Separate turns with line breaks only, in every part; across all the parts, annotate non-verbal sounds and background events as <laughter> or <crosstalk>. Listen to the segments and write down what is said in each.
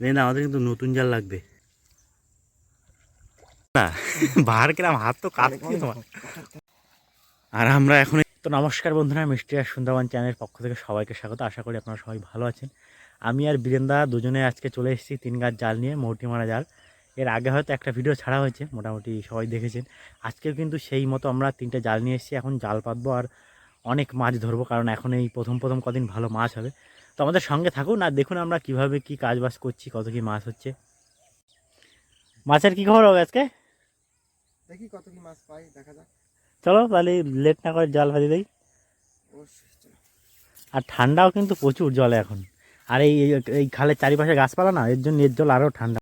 না আমাদের কিন্তু নতুন জাল লাগবে। না বাহার কিরাম হাত তো কাঁপছে তোমার আর আমরা এখন তো নমস্কার বন্ধুরা মিষ্টি আর সুন্দরবন চ্যানেলের পক্ষ থেকে সবাইকে স্বাগত। আশা করি আপনারা সবাই ভালো আছেন। আমি আর বীরেন্দা দুজনে আজকে চলে এসেছি তিন গাছ জাল নিয়ে মৌটি মারা জাল। এর আগে হয়তো একটা ভিডিও ছাড়া হয়েছে মোটামুটি সবাই দেখেছেন। আজকেও কিন্তু সেই মতো আমরা তিনটে জাল নিয়ে এসেছি। এখন জাল পাতবো আর অনেক মাছ ধরবো কারণ এখন এই প্রথম প্রথম কদিন ভালো মাছ হবে। তো আমাদের সঙ্গে থাকুন আর দেখুন আমরা কীভাবে কি কাজ বাজ করছি কত কি মাছ হচ্ছে। মাছের কি খবর হবে আজকে?
দেখি কত কি মাছ পাই দেখা যাক।
চলো তাহলে লেট না করে জাল ভাজি দেই। আর ঠান্ডাও কিন্তু প্রচুর জলে এখন। আর এই এই- খালের চারিপাশে গাছপালা না এর জন্য এর জল আরও ঠান্ডা।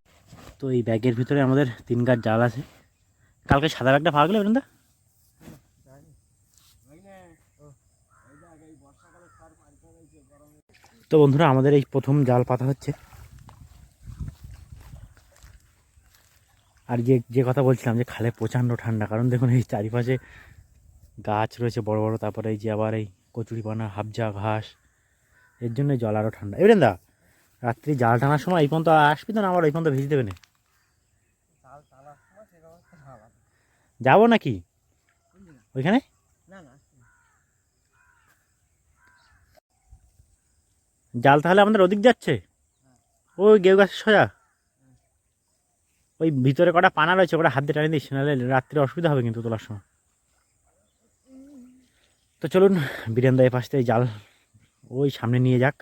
তো এই ব্যাগের ভিতরে আমাদের তিন গাছ জাল আছে। কালকে সাদা ব্যাগটা পাওয়া গেলে বৃন্দা? তো বন্ধুরা আমাদের এই প্রথম জাল পাতা হচ্ছে। আর যে যে কথা বলছিলাম যে খালে প্রচণ্ড ঠান্ডা কারণ দেখুন এই চারিপাশে গাছ রয়েছে বড় বড় তারপরে এই যে আবার এই কচুরিপানা হাবজা ঘাস এর জন্য জল আরও ঠান্ডা। এবেন দা রাত্রি জাল টানার সময় এই পর্যন্ত আসবি তো না আবার এই পর্যন্ত ভেজে দেবে না? যাব নাকি? ওইখানে
না না
জাল তাহলে আমাদের ওদিক যাচ্ছে? ওই গেউ গাছের সোজা। ওই ভিতরে কটা পানা রয়েছে ওটা হাত দিয়ে টানিয়ে দিস নাহলে রাত্রে অসুবিধা হবে কিন্তু তোলার সময়। তো চলুন বীরেন্দা এ পাশ থেকে জাল ওই সামনে নিয়ে যাক।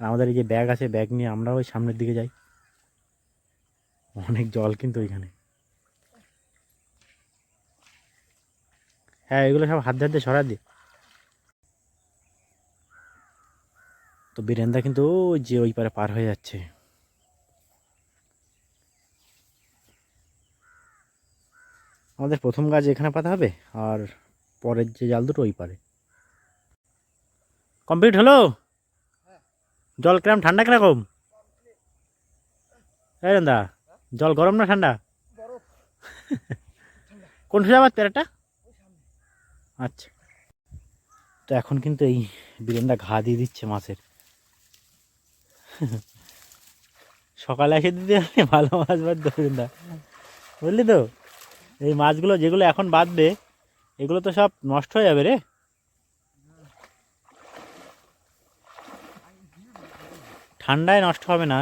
আর আমাদের এই যে ব্যাগ আছে ব্যাগ নিয়ে আমরা ওই সামনের দিকে যাই। অনেক জল কিন্তু ওইখানে হ্যাঁ এগুলো সব হাত দিয়ে হাত দিয়ে সরা দিয়ে তো বীরেন্দা কিন্তু যে ওই পারে পার হয়ে যাচ্ছে। আমাদের প্রথম গাছ এখানে পাতা হবে আর পরের যে জাল দুটো ওই পারে। কমপ্লিট হলো? জল কিরম ঠান্ডা কীরকম? রেন্দা জল গরম না ঠান্ডা? কোন আবার তেরাটা আচ্ছা। তো এখন কিন্তু এই বীরেন্দা ঘা দিয়ে দিচ্ছে মাছের। সকালে এসে দিতে হবে ভালো মাছ বাঁধতে বীরেন্দা বুঝলি তো? এই মাছগুলো যেগুলো এখন বাঁধবে, এগুলো তো সব নষ্ট হয়ে যাবে রে। ঠান্ডায় নষ্ট হবে না।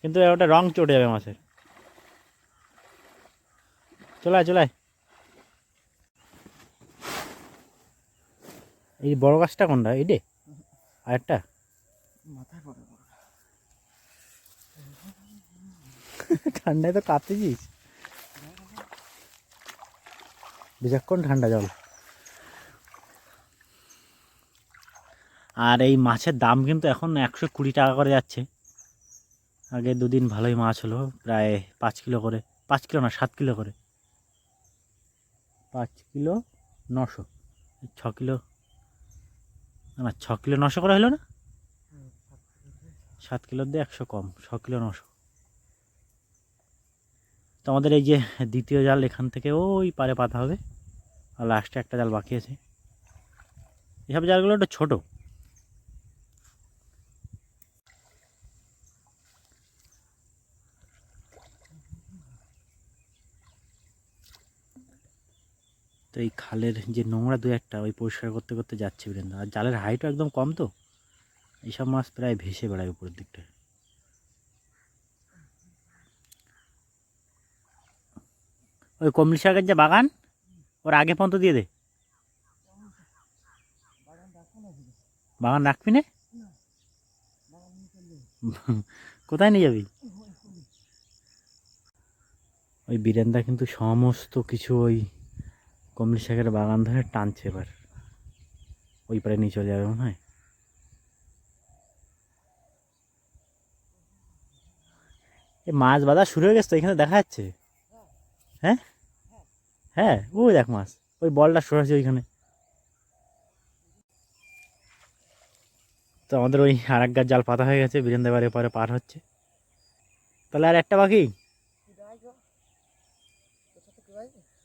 কিন্তু ওটা রং চটে যাবে মাছের। চলায় চলায় এই বড় গাছটা কোনটা? এইটে আরেকটা। <laughs> ঠান্ডায় তো কাঁপতেছিস? বেশাক্ষণ ঠান্ডা জল। আর এই মাছের দাম কিন্তু এখন একশো কুড়ি টাকা করে যাচ্ছে। আগে দুদিন ভালোই মাছ হলো, প্রায় পাঁচ কিলো করে, পাঁচ কিলো না, সাত কিলো করে। পাঁচ কিলো নশো, ছ কিলো না, ছ কিলো নশো করে হলো না? সাত কিলোর দিয়ে একশো কম, ছ কিলো নশো। তো আমাদের এই যে দ্বিতীয় জাল এখান থেকে ওই পারে পাতা হবে, আর লাস্টে একটা জাল বাকি আছে। এসব জালগুলো একটু ছোটো। তো এই খালের যে নোংরা দু একটা, ওই পরিষ্কার করতে করতে যাচ্ছে বীরেন্দ্র আর জালের হাইটও একদম কম তো। এইসব মাছ প্রায় ভেসে বেড়ায় উপরের দিকটায়। ওই কমলি শাকের যে বাগান, ওর আগে পর্যন্ত দিয়ে দে।
বাগান
রাখবি না। কোথায় নিয়ে যাবি? ওই বীরেন্দা কিন্তু সমস্ত কিছু ওই কমলি শাকের বাগান ধরে টানছে এবার। ওই পারে নিয়ে চলে যাবে মনে হয়। মাছ বাঁধা শুরু হয়ে গেছে তো, এখানে দেখা যাচ্ছে হ্যাঁ হ্যাঁ ওই দেখ মাছ, ওই বলটা সরাসরি ওইখানে তো আমাদের ওই আর এক গাছ জাল পাতা হয়ে গেছে, বীরেন্দ্র এবার এপারে পার হচ্ছে তাহলে আর একটা বাকি?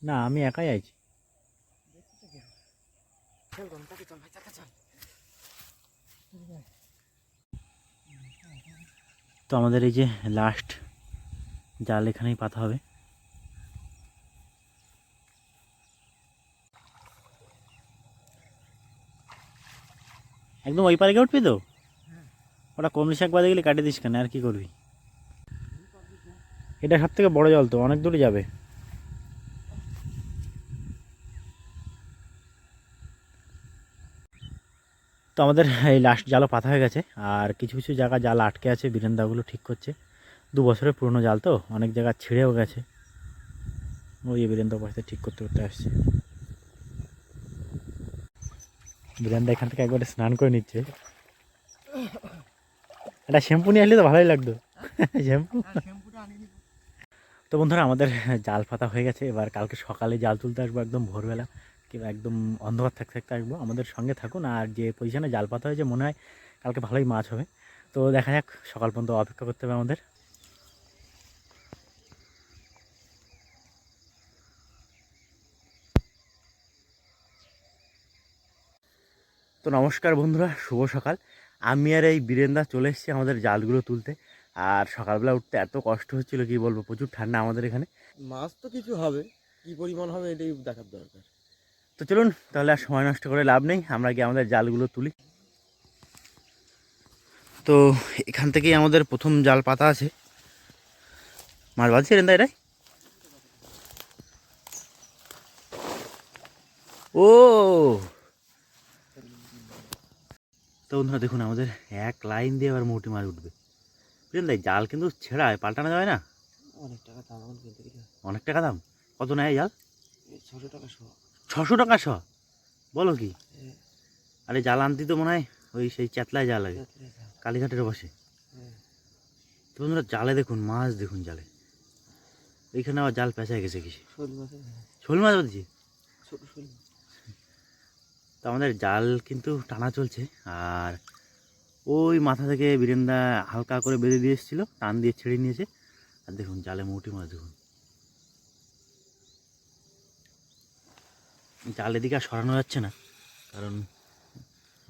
না, আমি একাই
চল।
তো আমাদের এই যে লাস্ট জাল এখানেই পাতা হবে। একদম ওই পারে গিয়ে উঠবি তো? ওটা কমলি শাক বাদে গেলে কাটে দিস কেন? আর কি করবি? এটা সব থেকে বড় জল তো, অনেক দূরে যাবে। তো আমাদের এই লাস্ট জালও পাতা হয়ে গেছে, আর কিছু কিছু জায়গা জাল আটকে আছে, বিরেন্দাগুলো ঠিক করছে। দু বছরের পুরনো জাল তো, অনেক জায়গা ছিঁড়েও গেছে। ওই বীরেন্দা পাশে ঠিক করতে করতে আসছে। বীরেন্দা এখান থেকে একবারে স্নান করে নিচ্ছে। এটা শ্যাম্পু নিয়ে আসলে তো ভালোই লাগতো। শ্যাম্পু। তো বন্ধুরা, আমাদের জাল পাতা হয়ে গেছে। এবার কালকে সকালে জাল তুলতে আসব একদম ভোরবেলা। কিংবা একদম অন্ধকার থাকতে থাকতে আসব। আমাদের সঙ্গে থাকুন। আর যে পজিশনে জাল পাতা হয়েছে, মনে হয় কালকে ভালোই মাছ হবে। তো দেখা যাক, সকাল পর্যন্ত অপেক্ষা করতে হবে আমাদের। নমস্কার বন্ধুরা শুভ সকাল। আমি আর এই বীরেন্দা চলে এসেছি আমাদের জালগুলো তুলতে। আর সকালবেলা উঠতে এত কষ্ট হচ্ছিল কি বলব প্রচুর ঠান্ডা আমাদের এখানে।
মাছ তো কিছু হবে কি পরিমাণ হবে এটাই দেখার দরকার।
তো চলুন তাহলে আর সময় নষ্ট করে লাভ নেই আমরা গিয়ে আমাদের জালগুলো তুলি। তো এখান থেকেই আমাদের প্রথম জাল পাতা আছে। মাছ বাঁধছে রেন্দা এটাই? ও! তো বন্ধুরা দেখুন আমাদের এক লাইন দিয়ে আবার মোটি মাছ উঠবে। বুঝলেন তাই? জাল কিন্তু ছেঁড়ায় পাল্টানো যাবে না?
অনেক টাকা দাম
অনেক টাকা দাম? কত নেয় জাল?
ছশো টাকা শো।
ছশো টাকা শ? বলো কি। আরে জাল আনতে তো মনে হয় ওই সেই চেতলায় জাল লাগে কালীঘাটের বসে তো বন্ধুরা জালে দেখুন মাছ দেখুন জালে। এইখানে আবার জাল পেঁচায় গেছে কিছু
শোল মাছের
শোল মাছ
ছোট শোল
তো আমাদের জাল কিন্তু টানা চলছে আর ওই মাথা থেকে বীরেন্দা হালকা করে বেঁধে দিয়ে এসেছিল, টান দিয়ে ছেড়ে নিয়েছে। আর দেখুন, জালে মোটি মাছ, দেখুন। জাল এদিকে আর সরানো যাচ্ছে না, কারণ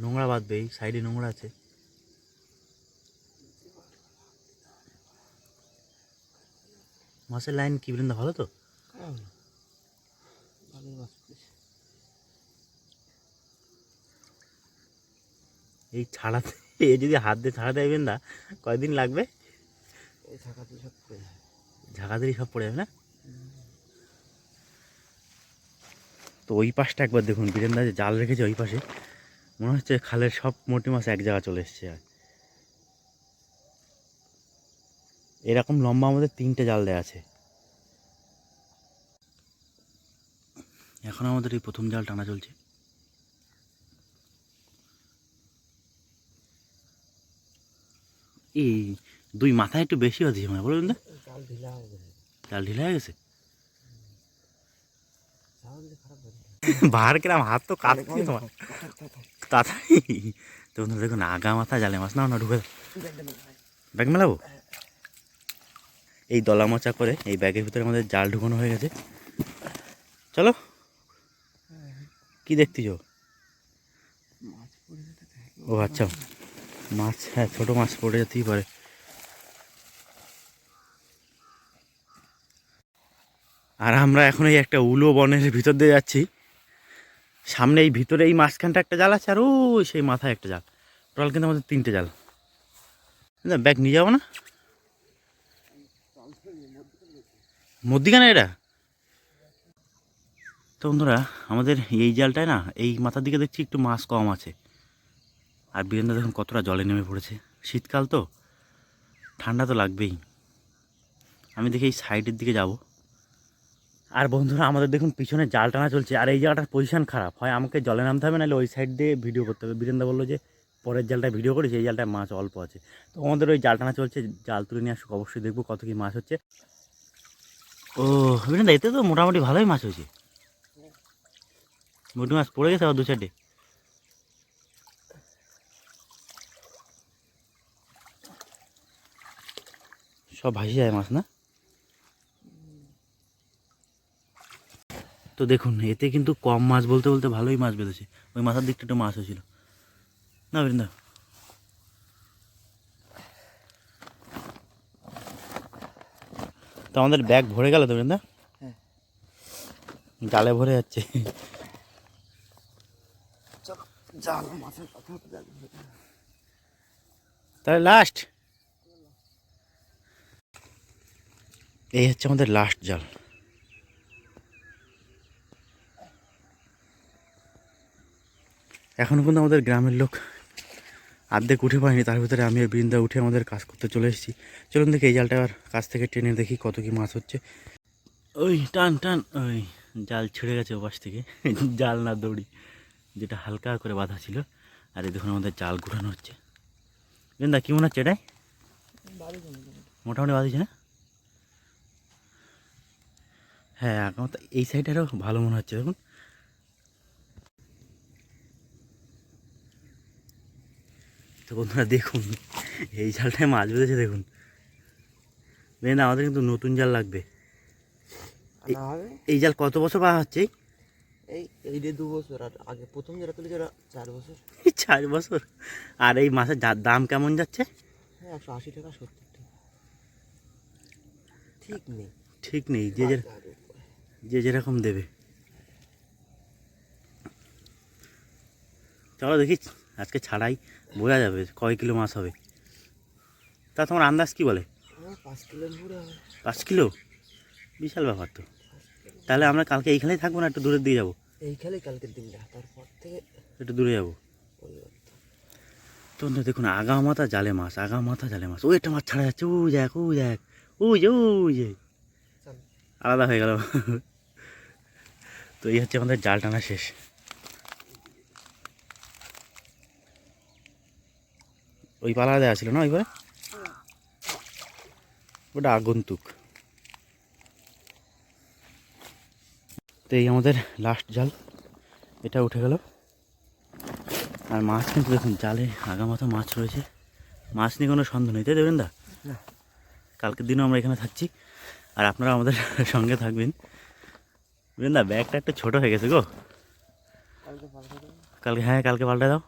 নোংরা বাঁধবে এই সাইডে নোংরা আছে। মাছের লাইন কি বৃন্দা ভালো তো
খারাপ না ভালোই মাছ পেয়েছে
এই ছাড়াতে এ যদি হাত দিয়ে ছাড়াতে যাবেন না কয়দিন লাগবে?
এই সব পড়ে
ঝাঁকাতেই সব পড়ে যাবে না? তো ওই পাশটা একবার দেখুন বীরেন্দা যে জাল রেখেছে ওই পাশে মনে হচ্ছে খালের সব মোটি মাছ এক জায়গা চলে এসছে। আর এরকম লম্বা আমাদের তিনটে জাল দেওয়া আছে। এখন আমাদের এই প্রথম জাল টানা চলছে। এই দুই মাথায় একটু বেশি হচ্ছে মানে বলুন তো?
জাল ঢিলা হয়ে গেছে।
বাহার কিরাম হাত তো কাঁপছে তোমার। তাড়াতাড়ি। তো বন্ধুরা দেখুন আগা মাথা জালে মাছ। নাও না ঢুকে ব্যাগ মেলাবো? এই দলা মোচা করে এই ব্যাগের ভিতরে আমাদের জাল ঢুকানো হয়ে গেছে। চলো। কি দেখতেছ ও আচ্ছা। মাছ হ্যাঁ ছোটো মাছ পড়ে যেতেই পারে। আর আমরা এখন এই একটা উলো বনের ভিতর দিয়ে যাচ্ছি। সামনে এই ভিতরে এই মাঝখানটা একটা জাল আছে, আর ওই সেই মাথায় একটা জাল। টোটাল কিন্তু আমাদের তিনটে জাল। না, ব্যাগ নিয়ে যাব না? মধ্যিখানে এটা? তো বন্ধুরা, আমাদের এই জালটায় না, এই মাথার দিকে দেখছি একটু মাছ কম আছে। আর বীরেন্দ্র দেখুন কতটা জলে নেমে পড়েছে। শীতকাল তো, ঠান্ডা তো লাগবেই। আমি দেখি এই সাইডের দিকে যাব। আর বন্ধুরা, আমাদের দেখুন পিছনে জাল টানা চলছে, আর এই জায়গাটার পজিশান খারাপ। হয় আমাকে জলে নামতে হবে, নাহলে ওই সাইড দিয়ে ভিডিও করতে হবে। বীরেন্দ্র বলল যে, পরের জালটায় ভিডিও করেছি এই জালটায় মাছ অল্প আছে। তো আমাদের ওই জাল টানা চলছে, জাল তুলে নিয়ে আসুক, অবশ্যই দেখব কত কী মাছ হচ্ছে। ও, বীরেন্দ্র, এতে তো মোটামুটি ভালোই মাছ হয়েছে। মোটি মাছ পড়ে গেছে আবার দু চারটে সব ভাসি যায় মাছ না? তো দেখুন এতে কিন্তু কম মাছ বলতে বলতে ভালোই মাছ বেঁধেছে। ওই মাথার দিকটা একটু মাছ হয়েছিল। না বৃন্দা? তো আমাদের ব্যাগ ভরে গেল তো বৃন্দা?
হ্যাঁ।
জালে ভরে যাচ্ছে। তাহলে লাস্ট এই হচ্ছে আমাদের লাস্ট জাল। এখনও কিন্তু আমাদের গ্রামের লোক আর্ধেক উঠে পায়নি তার ভিতরে আমি আর বৃন্দা উঠে আমাদের কাজ করতে চলে এসেছি। চলুন দেখি এই জালটা আর কাছ থেকে টেনে দেখি কত কি মাছ হচ্ছে। ওই টান টান ওই জাল ছিঁড়ে গেছে ওপাশ থেকে। <laughs> জাল না দড়ি যেটা হালকা করে বাঁধা ছিল। আর এই দেখুন আমাদের জাল ঘুরানো হচ্ছে। বৃন্দা কি মনে হচ্ছে এটাই মোটামুটি বাঁধিছে না? হ্যাঁ এখন তো এই সাইডেরও ভালো মনে হচ্ছে দেখুন। তো বন্ধুরা দেখুন এই জালটায় মাছ বেঁধেছে দেখুন। না আমাদের কিন্তু নতুন জাল লাগবে। এই জাল কত বছর পাওয়া হচ্ছে
এই? এই যে দু বছর আর আগে প্রথম ওরা চার বছর।
এই চার বছর? আর এই মাছের দাম কেমন যাচ্ছে?
হ্যাঁ একশো আশি টাকা সত্তর টাকা। ঠিক নেই।
ঠিক নেই যে যে যেরকম দেবে। চলো দেখি আজকে ছাড়াই বোঝা যাবে কয় কিলো মাছ হবে। তা তোমার আন্দাজ কি বলে?
পাঁচ
কিলো বিশাল ব্যাপার তো। তাহলে আমরা কালকে এইখানেই থাকব না একটু দূরের দিকে যাব?
এই কালকের দিনটা তারপর থেকে
একটু দূরে যাব? তো দেখুন আগা মাথা জালে মাছ আগা মাথা জালে মাছ। ওই একটা মাছ ছাড়া যাচ্ছে ও দেখ ও দেখ ওই যে ওই যে। আলাদা হয়ে গেল। তো এই হচ্ছে আমাদের জাল টানা শেষ। ওই পালা দেওয়া ছিল না ওইবারে ওটা আগন্তুক। তো এই আমাদের লাস্ট জাল এটা উঠে গেল। আর মাছ কিন্তু দেখুন জালে আগামাথা মাছ রয়েছে। মাছ নিয়ে কোনো সন্দেহ নেই তাই দেবেন দা কালকের দিনও আমরা এখানে থাকছি। আর আপনারা আমাদের সঙ্গে থাকবেন। বৃন্দা, ব্যাগটা একটু ছোট হয়ে গেছে গো।
কালকে
হ্যাঁ কালকে পাল্টে দাও।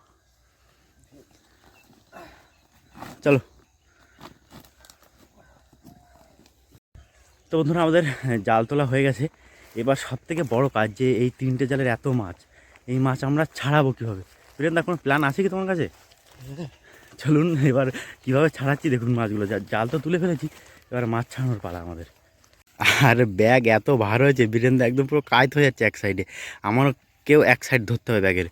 চলো। তো বন্ধুরা, আমাদের জাল তোলা হয়ে গেছে। এবার সব থেকে বড় কাজ যে এই তিনটে জালের এত মাছ, এই মাছ আমরা ছাড়াবো কীভাবে? বীরেন্দা কোনো প্ল্যান আছে কি তোমার কাছে? চলুন, এবার কীভাবে ছাড়াচ্ছি দেখুন মাছগুলো। জাল তো তুলে ফেলেছি, এবার মাছ ছাড়ানোর পালা আমাদের। আর ব্যাগ এত ভার হয়েছে, বীরেন্দা একদম পুরো কায়ত হয়ে যাচ্ছে এক সাইডে আমারও কেউ এক সাইড ধরতে হবে ব্যাগের।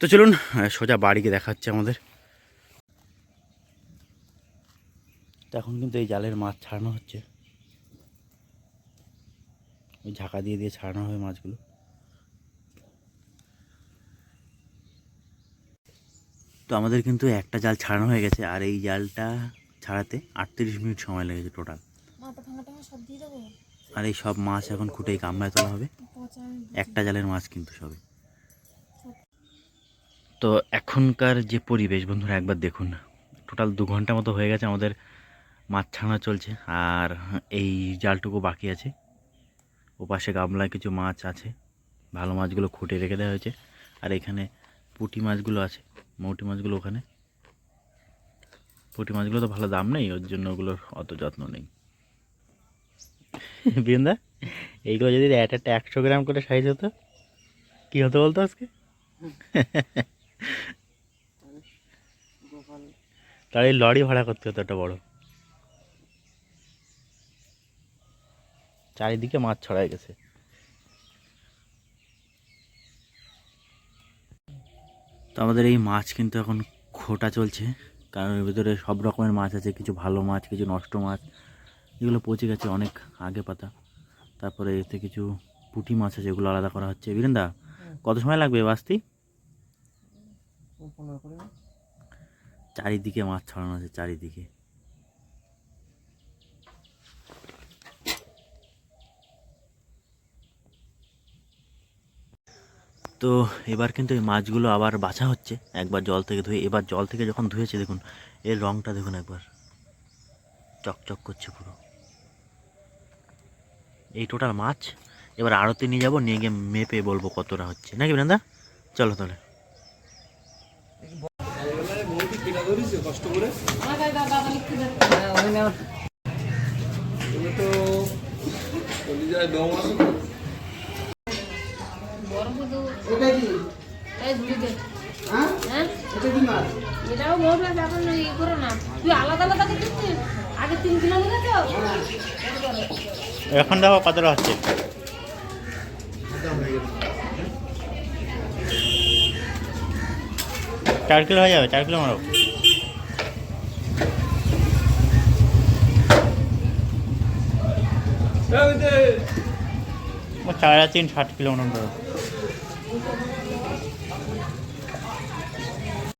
তো চলুন সোজা বাড়িকে দেখাচ্ছে আমাদের। তো এখন কিন্তু এই জালের মাছ ছাড়ানো হচ্ছে। ওই ঝাঁকা দিয়ে দিয়ে ছাড়ানো হবে মাছগুলো। তো আমাদের কিন্তু একটা জাল ছাড়ানো হয়ে গেছে, আর এই জালটা ছাড়াতে আটত্রিশ মিনিট সময় লেগেছে টোটাল
মাথা ভাঙা টাঙা সব দিয়ে দেবো
আর এই সব মাছ এখন খুঁটে এই গামলায় তোলা হবে। একটা জালের মাছ কিন্তু সবে। তো এখনকার যে পরিবেশ বন্ধুরা, একবার দেখুন। টোটাল দু ঘণ্টা মতো হয়ে গেছে আমাদের মাছ ছানা চলছে, আর এই জালটুকু বাকি আছে। ও পাশে গামলায় কিছু মাছ আছে, ভালো মাছগুলো খুঁটে রেখে দেওয়া হয়েছে। আর এখানে পুঁটি মাছগুলো আছে, মৌটি মাছগুলো ওখানে। পুঁটি মাছগুলো তো ভালো দাম নেই, ওর জন্য ওগুলোর অত যত্ন নেই। বৃন্দা, এইগুলো যদি এক একটা একশো গ্রাম করে সাইজ হতো, কী হতো বলতো আজকে? তাহলে এই লরি ভাড়া করতে হতো একটা বড়। চারিদিকে মাছ ছড়াই গেছে। তো আমাদের এই মাছ কিন্তু এখন খোটা চলছে, কারণ এর ভিতরে সব রকমের মাছ আছে, কিছু ভালো মাছ, কিছু নষ্ট মাছ। এগুলো পচে গেছে অনেক আগে পাতা। তারপরে এতে কিছু পুঁটি মাছ আছে এগুলো আলাদা করা হচ্ছে। বীরেন্দা কত সময় লাগবে বাস্তি? চারিদিকে মাছ ছড়ানো আছে চারিদিকে। তো এবার কিন্তু এই মাছগুলো আবার বাছা হচ্ছে একবার জল থেকে ধুয়ে। এবার জল থেকে যখন ধুয়েছে দেখুন এর রংটা দেখুন একবার। চকচক করছে পুরো। এই টোটাল মাছ এবার আড়তে নিয়ে যাব, নিয়ে গিয়ে মেপে বলব কতটা হচ্ছে। নাকি বৃন্দা? চলো তাহলে।
আলাদা আলাদা আগে তিন কিলো নিয়ে
এখন দেখো কতটা হচ্ছে। চার কিলো হয়ে যাবে, চার কিলো মারো। চার তিন ষাট কিলো মনে